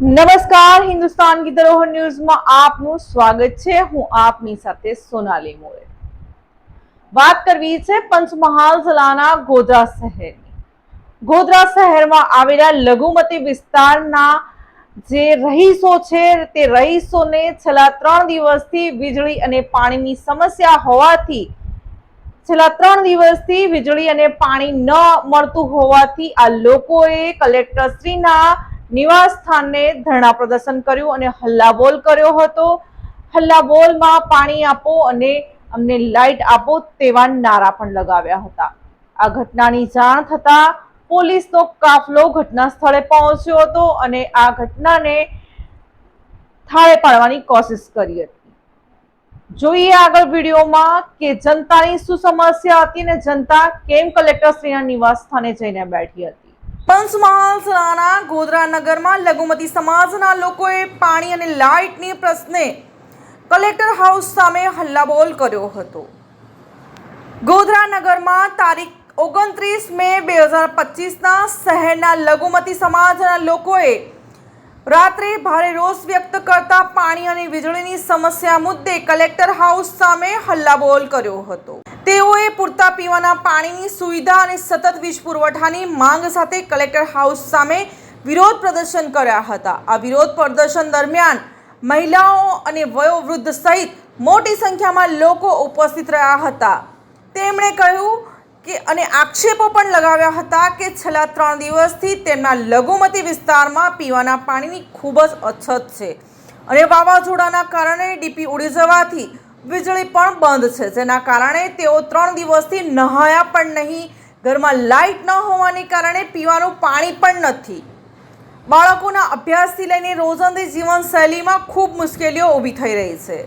નમસ્કાર, હિન્દુસ્તાન કી ધરોહર ન્યૂઝમાં આપનું સ્વાગત છે. હું આપની સાથે સોનાલી મોરે. વાત કરવી છે પંચમહાલ જિલ્લાના ગોધરા શહેરની. ગોધરા શહેરમાં આવેલા લઘુમતી વિસ્તારના જે રહીશો છે, તે રહીશોને છેલ્લા ત્રણ દિવસથી વીજળી અને પાણીની સમસ્યા હોવાથી, છેલ્લા ત્રણ દિવસથી વીજળી અને પાણી ન મળતું હોવાથી આ લોકોએ કલેક્ટરશ્રીના નિવાસ સ્થાને ધરણા પ્રદર્શન કર્યું અને હલ્લાબોલ કર્યો હતો. હલ્લાબોલમાં પાણી આપો અને અમને લાઇટ આપો તેવા નારા પણ લગાવ્યા હતા. આ ઘટનાની જાણ થતાં પોલીસનો કાફલો ઘટના સ્થળે પહોંચ્યો હતો અને આ ઘટનાને થાળે પાડવાની કોશિશ કરી હતી. જોઈએ આગળ વિડીયોમાં કે જનતાની શું સમસ્યા હતી ને જનતા કેમ કલેક્ટરશ્રીના નિવાસ સ્થાને જઈને બેઠી હતી. પંચમહાલ જિલ્લાના ગોધરા લઘુમતી સમાજના લોકોએ પાણી અને લાઇટની પ્રશ્ને કલેક્ટર હાઉસ સામે હલ્લાબોલ કર્યો હતો. ગોધરા નગરમાં તારીખ ઓગણત્રીસ મે બે હજાર પચીસના શહેરના લઘુમતી સમાજના લોકોએ રાત્રે ભારે રોષ વ્યક્ત કરતા પાણી અને વીજળીની સમસ્યા મુદ્દે કલેક્ટર હાઉસ સામે હલ્લાબોલ કર્યો હતો. તેઓએ પૂરતા પીવાના પાણીની સુવિધા અને સતત વીજ પુરવઠાની માંગ સાથે કલેક્ટર હાઉસ સામે વિરોધ પ્રદર્શન કર્યા હતા. આ વિરોધ પ્રદર્શન દરમિયાન મહિલાઓ અને વયોવૃદ્ધ સહિત મોટી સંખ્યામાં લોકો ઉપસ્થિત રહ્યા હતા. તેમણે કહ્યું કે, અને આક્ષેપો પણ લગાવ્યા હતા કે છેલ્લા ત્રણ દિવસથી તેમના લઘુમતી વિસ્તારમાં પીવાના પાણીની ખૂબ જ અછત છે. અને વાવાઝોડાના કારણે ડીપી ઉડી જવાથી વીજળી પણ બંધ છે. જેના કારણે તેઓ ત્રણ દિવસથી નહાયા પણ નહીં. ઘરમાં લાઇટ ન હોવાને કારણે પીવાનું પાણી પણ નથી. બાળકોના અભ્યાસથી લઈને રોજંદી જીવનશૈલીમાં ખૂબ મુશ્કેલીઓ ઊભી થઈ રહી છે.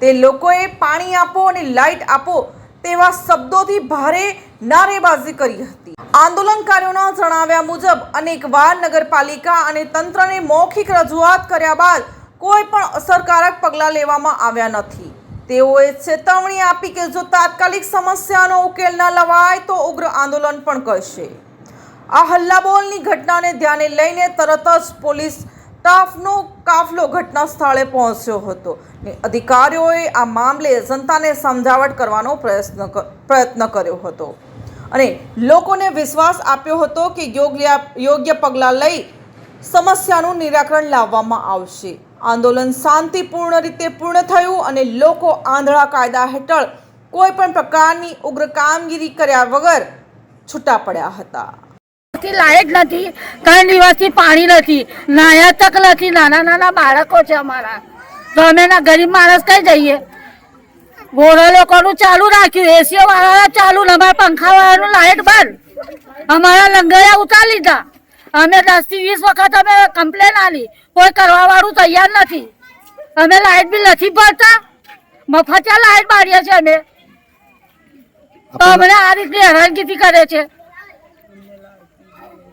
તે લોકોએ પાણી આપો અને લાઇટ આપો તેવા શબ્દોથી ભારે નારેબાજી કરી હતી. આંદોલનકારીઓના જણાવ્યા મુજબ અનેકવાર નગરપાલિકા અને તંત્રને મૌખિક રજૂઆત કર્યા બાદ કોઈ પણ અસરકારક પગલાં લેવામાં આવ્યા નથી. તેઓએ ચેતવણી આપી કે જો તાત્કાલિક સમસ્યાનો ઉકેલ ન લવાય તો ઉગ્ર આંદોલન પણ કરશે. આ હલ્લાબોલની ઘટનાને ધ્યાને લઈને તરત જ પોલીસ સ્ટાફનો કાફલો ઘટના સ્થળે પહોંચ્યો હતો ને અધિકારીઓએ આ મામલે જનતાને સમજાવટ કરવાનો પ્રયત્ન પ્રયત્ન કર્યો હતો. અને લોકોને વિશ્વાસ આપ્યો હતો કે યોગ્ય યોગ્ય પગલાં લઈ સમસ્યાનું નિરાકરણ લાવવામાં આવશે. આંદોલન શાંતિપૂર્ણ રીતે પૂર્ણ થયું અને લોકો આંધળા કાયદા હેઠળ કોઈ પણ પ્રકારની ઉગ્ર કામગીરી કર્યા વગર છૂટા પડ્યા હતા. લાયક નથી, ત્રણ દિવસથી પાણી નથી નાયા તક નથી, નાના નાના બાળકો છે અમારા. તો અમે ના ગરીબ માણસ કઈ જઈએ? ગોળા લોકોનું ચાલુ રાખ્યું, એસીઓ વાળા ચાલુ અમારા પંખા વાળાનું લાઈટ બંધ. અમારા લંગરિયા ઉતારી લીધા. અમે દસથી વીસ વખત અમે કમ્પ્લેન આલી. કોઈ કરવા વાળું તૈયાર નથી. અમે લાઈટ બિલ નથી ભરતા. મફતિયા લાઈટ મારીએ છીએ અમે. તો અમને આ રીતની હેરાનગીથી કરે છે.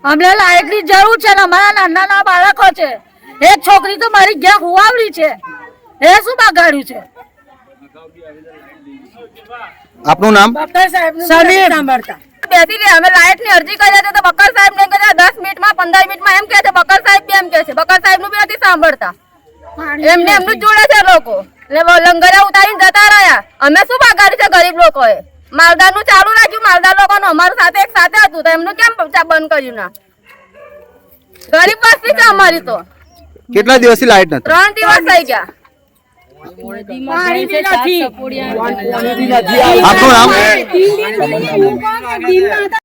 અમને લાઈટની જરૂર છે ને અમારા નાના નાના બાળકો છે. એક છોકરી તો મારી ઘેર હુવાવડી છે. એ શું બગાડ્યું છે? આપનું નામ? સમીર. બેસી અમે લાઈટની અરજી કરી તો બકર સાહેબ ને કહે દસ મિનિટમાં પંદર મિનિટમાં એમ કહે છે બકર સાહેબ બી એમ કહે છે. બકર સાહેબનું બી નથી સાંભળતા. એમને એમનું જોડે છે લોકો. એટલે લંગરે ઉતારીને જતા રહ્યા. અમે શું બગાડ્યું છે ગરીબ લોકોએ? માલદારનું ચાલુ રાખ્યું. માલદાર લોકો અમારું સાથે એક સાથે હતું. તો એમનું કેમ બંધ કર્યું ના? ગરીબ વસ્તી છે અમારી તો. કેટલા દિવસથી લાઈટ નથી? ત્રણ દિવસ થઈ ગયા. આપનું નામ